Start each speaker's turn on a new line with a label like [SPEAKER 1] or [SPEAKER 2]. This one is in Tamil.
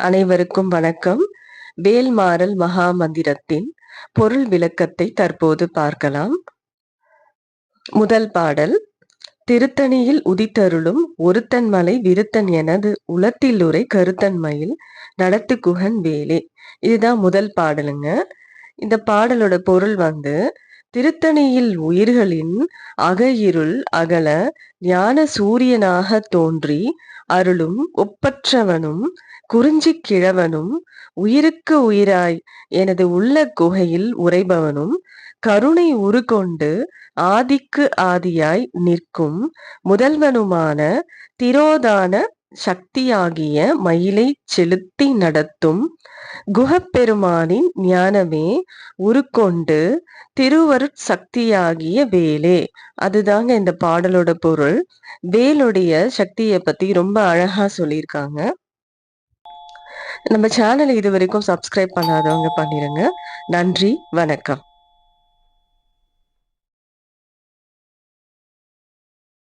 [SPEAKER 1] அனைவருக்கும் வணக்கம். வேல்மாறல் மகா மந்திரத்தின் பொருள் விளக்கத்தை தற்போது பார்க்கலாம். முதல் பாடல் திருத்தணியில் உதித்தருளும் ஒருத்தன் மலை விருத்தன் எனது உளத்திலுரை கருத்தன்மையில் நடத்து குகன் வேலே. இதுதான் முதல் பாடலுங்க. இந்த பாடலோட பொருள் வந்து திருத்தணியில் உயிர்களின் அகையிருள் அகல ஞான சூரியனாக தோன்றி அருளும் ஒப்பற்றவனும் குறிஞ்சி கிழவனும் உயிருக்கு உயிராய் எனது உள்ள குகையில் உறைபவனும் கருணை உருகொண்டு ஆதிக்கு ஆதியாய் நிற்கும் முதல்வனுமான திரோதான சக்தியாகிய மயிலை செலுத்தி நடத்தும் குகப்பெருமானின் ஞானமே உருக்கொண்டு திருவருட் சக்தியாகிய வேலே. அதுதாங்க இந்த பாடலோட பொருள். வேலுடைய சக்தியை பத்தி ரொம்ப அழகா சொல்லியிருக்காங்க. நம்ம சேனலை இது வரைக்கும் சப்ஸ்கிரைப் பண்ணாதவங்க பண்ணிருங்க. நன்றி வணக்கம்.